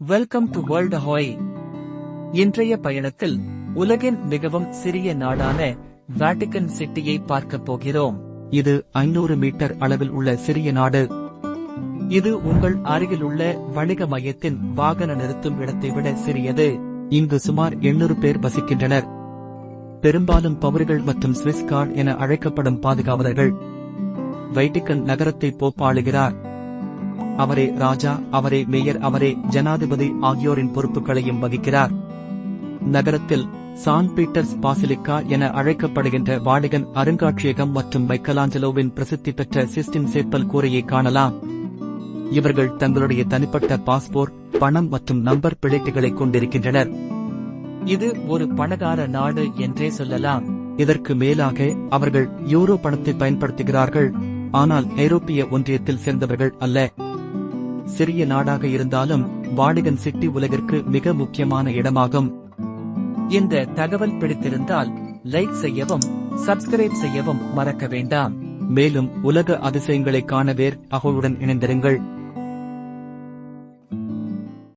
Welcome to world hi இன்றைய பயணத்தில் உலகின் மிகவும் சிறிய நாடான வேட்டிகன் சிட்டியை பார்க்கப் போகிறோம். இது ஐநூறு மீட்டர் அளவில் உள்ள சிறிய நாடு. இது உங்கள் அருகிலுள்ள வணிக மையத்தின் வாகன நிறுத்தும் இடத்தை விட சிறியது. இங்கு சுமார் 800 பேர் வசிக்கின்றனர். பெரும்பாலும் பவர்கள் மற்றும் ஸ்விஸ் கார்டு என அழைக்கப்படும் பாதுகாவலர்கள். வைட்டிக்கன் நகரத்தை போப்பாளுகிறார். அவரே ராஜா அவரே மேயர் அவரே ஜனாதிபதி ஆகியோரின் பொறுப்புகளையும் வகிக்கிறார். நகரத்தில் சான் பீட்டர்ஸ் பாசிலிக்கா என அழைக்கப்படுகின்ற வாடிகன் அருங்காட்சியகம் மற்றும் மைக்கலாஞ்சலோவின் பிரசித்தி பெற்ற சிஸ்டின் சேப்பல் கூரையை காணலாம். இவர்கள் தங்களுடைய தனிப்பட்ட பாஸ்போர்ட் பணம் மற்றும் நம்பர் பிழைட்டுகளை கொண்டிருக்கின்றனர். இது ஒரு பணக்கார நாடு என்றே சொல்லலாம். இதற்கு மேலாக அவர்கள் யூரோ பணத்தை பயன்படுத்துகிறார்கள். ஆனால் ஐரோப்பிய ஒன்றியத்தில் சேர்ந்தவர்கள் அல்ல. சிறிய நாடாக இருந்தாலும் வாடிகன் சிட்டி உலகிற்கு மிக முக்கியமான இடமாகும். இந்த தகவல் பிடித்திருந்தால் லைக் செய்யவும் சப்ஸ்கிரைப் செய்யவும் மறக்க வேண்டாம். மேலும் உலக அதிசயங்களை காண வேர் அகோவுடன் இணைந்திருங்கள்.